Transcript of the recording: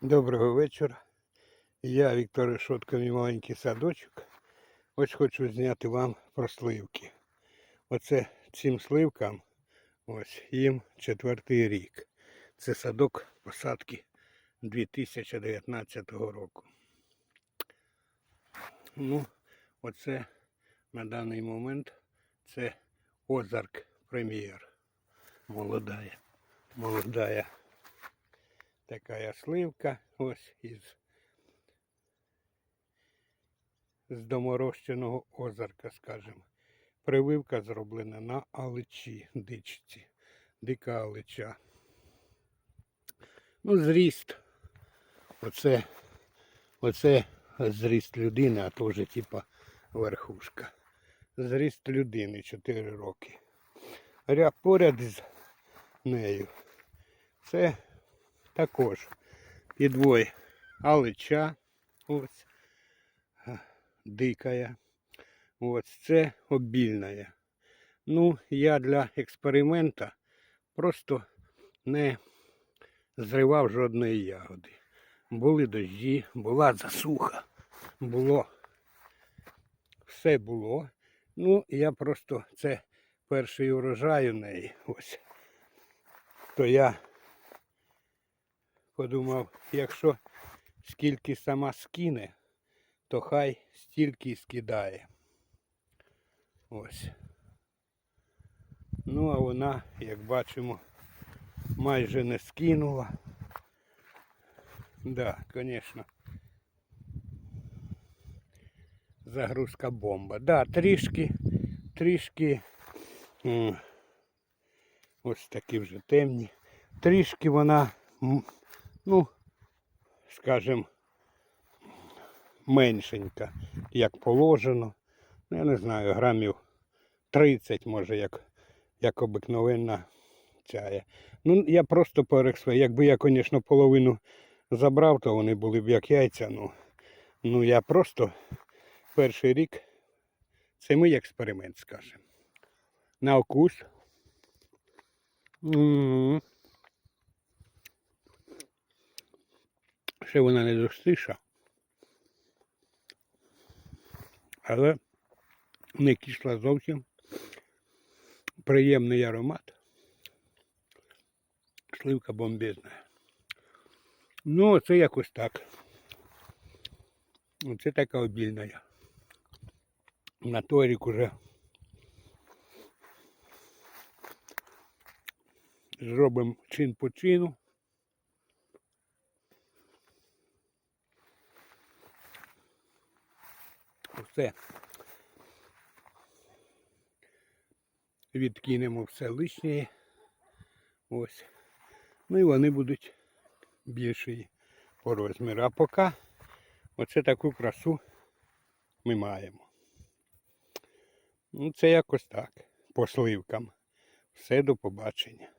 Доброго вечора. Я Віктор Решотко, мій маленький садочок. Ось хочу зняти вам про сливки. Оце цим сливкам, ось їм четвертий рік. Це садок посадки 2019 року. Ну, оце на даний момент це Озарк Прем'єр. Молодая. Молодая така сливка ось із з доморощеного озерка, скажімо. Прививка зроблена на аличі, дичці, дика алича. Ну, зріст. Оце, оце зріст людини, а то вже типа верхушка. Зріст людини 4 роки. Ря поряд з нею. Це також підвой алича, ось дикая. Ось це обільна. Ну, я для експеримента просто не зривав жодної ягоди. Були дощі, була засуха, було. Все було. Ну, я просто це перший урожай у неї. Ось. То я подумав, якщо скільки сама скине, то хай стільки й скидає. Ось. Ну, а вона, як бачимо, майже не скинула. Да, звісно. Загрузка бомба. Да, трішки, трішки. Ось такі вже темні. Трішки вона ну, скажем, меншенька, як положено. Ну, я не знаю, грамів 30, може, як, як обикновенна чая. Ну, я просто перексвою. Якби я, звісно, половину забрав, то вони були б як яйця. Ну, ну я просто перший рік. Це мій експеримент, скажімо. На укус. М. Ще вона не достиша. Але не кисла зовсім. Приємний аромат. Сливка бомбезна. Ну, це якось так. Оце така обільна. На той рік уже зробимо чин по чину. Все. Відкинемо все лишнє. Ось. Ну і вони будуть більші по розміру. А поки оце таку красу ми маємо. Ну, це якось так. По сливкам. Все до побачення.